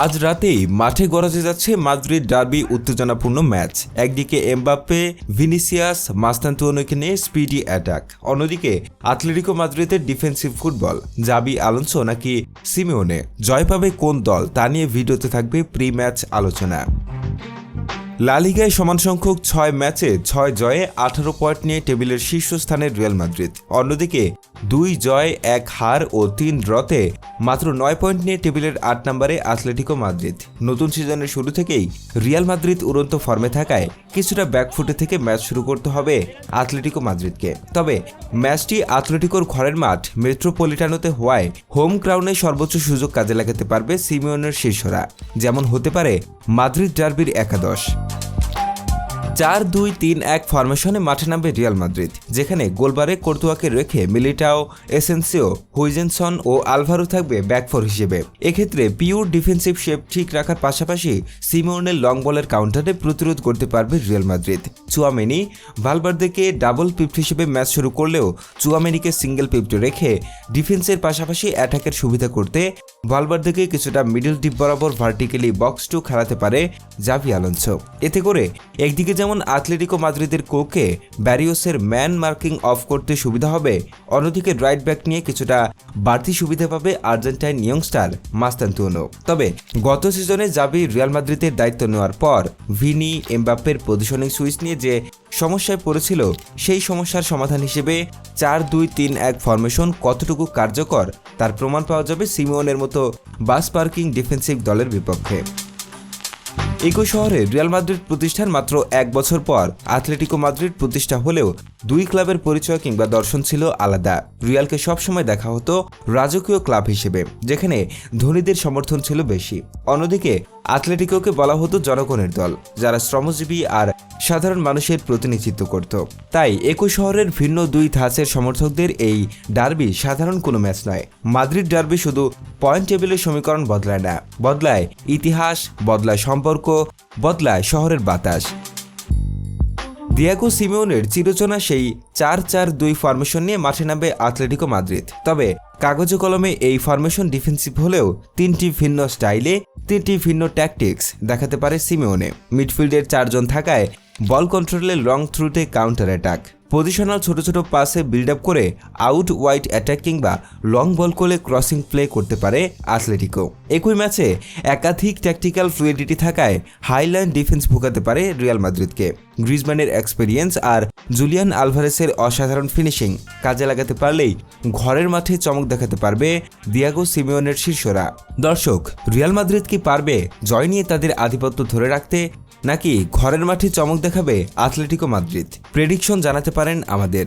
আজ রাতেই মাঠে গড়াতে যাচ্ছে মাদ্রিদ ডার্বি উত্তেজনাপূর্ণ ম্যাচ। একদিকে এমবাপ্পে, ভিনিসিয়াস মাস্তান্তুয়ানোকে নিয়ে স্পিডি অ্যাটাক। অন্যদিকে আথলেটিকো মাদ্রিদের ডিফেন্সিভ ফুটবল, জাবি আলোনসো নাকি সিমিওনে। জয় পাবে কোন দল, তা নিয়ে ভিডিওতে থাকবে প্রি ম্যাচ আলোচনা লালিগায় সমান সংখ্যক ছয় ম্যাচে ছয় জয়ে আঠারো পয়েন্ট নিয়ে টেবিলের শীর্ষস্থানের রিয়াল মাদ্রিদ। অন্যদিকে দুই জয়, এক হার ও তিন ড্রতে মাত্র নয় পয়েন্ট নিয়ে টেবিলের আট নম্বরে আথলেটিকো মাদ্রিদ। নতুন সিজনের শুরু থেকেই রিয়াল মাদ্রিদ উড়ন্ত ফর্মে থাকায় কিছুটা ব্যাকফুটে থেকে ম্যাচ শুরু করতে হবে আথলেটিকো মাদ্রিদকে। তবে ম্যাচটি আথলেটিকোর ঘরের মাঠ মেট্রোপলিটানোতে হওয়ায় হোম গ্রাউন্ডে সর্বোচ্চ সুযোগ কাজে লাগাতে পারবে সিমিওনের শীর্ষরা যেমন হতে পারে মাদ্রিদ ডার্বির একাদশ। চার দুই তিন এক ফরমেশনে মাঠে নামবে রিয়াল মাদ্রিদ, যেখানে গোলবারে কর্তুয়াকে রেখে মিলিটাও, এসেন্সিও, হুইজেনসন ও আলভারো থাকবে ব্যাকফোর হিসেবে। এক্ষেত্রে পিওর ডিফেন্সিভ শেপ ঠিক রাখার পাশাপাশি সিমোনের লং বলের কাউন্টারে প্রতিরোধ করতে পারবে রিয়াল মাদ্রিদ। চুয়ামেনি, ভালবার্দেকে ডাবল পিপ্ট হিসেবে ম্যাচ শুরু করলেও চুয়ামেনিকে সিঙ্গেল পিপ্ট রেখে ডিফেন্সের পাশাপাশি অ্যাটাকের সুবিধা করতে ভালবার্দেকে কিছুটা মিডল ডিপ বরাবর ভার্টিক্যালি বক্স টু খেলাতে পারে জাভি আলোনসো। এতে করে একদিকে যেমন আথলেটিকো মাদ্রিদের কোকে ব্যারিওসের ম্যান মার্কিং অফ করতে সুবিধা হবে, অন্যদিকে রাইট ব্যাক নিয়ে কিছুটা বাড়তি সুবিধা পাবে আর্জেন্টাইন ইয়ংস্টার মাস্তান্তুনো তবে গত সিজনে জাবি রিয়াল মাদ্রিদের দায়িত্ব নেওয়ার পর ভিনি, এমবাপ্পের পজিশনিং সুইচ নিয়ে যে সমস্যায় পড়েছিল, সেই সমস্যার সমাধান হিসেবে চার দুই তিন এক ফরমেশন কতটুকু কার্যকর, তার প্রমাণ পাওয়া যাবে সিমিওনের মতো বাস পার্কিং ডিফেন্সিভ দলের বিপক্ষে। একই শহরে রিয়াল মাদ্রিদ প্রতিষ্ঠার মাত্র এক বছর পর আথলেটিকো মাদ্রিদ প্রতিষ্ঠা হলেও দুই ক্লাবের পরিচয় কিংবা দর্শন ছিল আলাদা। রিয়ালকে সবসময় দেখা হতো রাজকীয় ক্লাব হিসেবে, যেখানে ধনীদের সমর্থন ছিল বেশি। অন্যদিকে আথলেটিকোকে বলা হতো জনগণের দল, যারা শ্রমজীবী আর সাধারণ মানুষের প্রতিনিধিত্ব করত। তাই একই শহরের ভিন্ন দুই ধাঁচের সমর্থকদের এই ডার্বি সাধারণ কোনো ম্যাচ নয়। মাদ্রিদ ডার্বি শুধু পয়েন্ট টেবিলের সমীকরণ বদলায় না, বদলায় ইতিহাস, বদলায় সম্পর্ক, বদলায় শহরের বাতাস। দিয়াগো সিমিওনের চিরচনা সেই চার চার দুই ফরমেশন নিয়ে মাঠে নামবে আথলেটিকো মাদ্রিদ তবে কাগজে কলমে এই ফরমেশন ডিফেন্সিভ হলেও তিনটি ভিন্ন স্টাইলে তিনটি ভিন্ন ট্যাকটিক্স দেখাতে পারে সিমিওনে মিডফিল্ডের চারজন থাকায় বল কন্ট্রোলে লং থ্রুতে কাউন্টার অ্যাটাক পজিশনাল ছোট ছোট পাসে বিল্ড আপ করে আউট ওয়াইড অ্যাটাক কিংবা লং বল করে ক্রসিং প্লে করতে পারে আথলেটিকো একই ম্যাচে একাধিক ট্যাকটিক্যাল ফ্লুইডিটি থাকায় হাইলাইন ডিফেন্স ভোগাতে পারে রিয়াল মাদ্রিদকে গ্রিজম্যানের এক্সপেরিয়েন্স আর জুলিয়ান আলভারেসের অসাধারণ ফিনিশিং কাজে লাগাতে পারলেই ঘরের মাঠে চমক দেখাতে পারবে দিয়াগো সিমিওনের শীর্ষরা দর্শক রিয়াল মাদ্রিদ কি পারবে? জয় নিয়ে তাদের আধিপত্য ধরে রাখতে নাকি ঘরের মাঠে চমক দেখাবে আথলেটিকো মাদ্রিদ? প্রেডিকশন জানাতে পারেন আমাদের।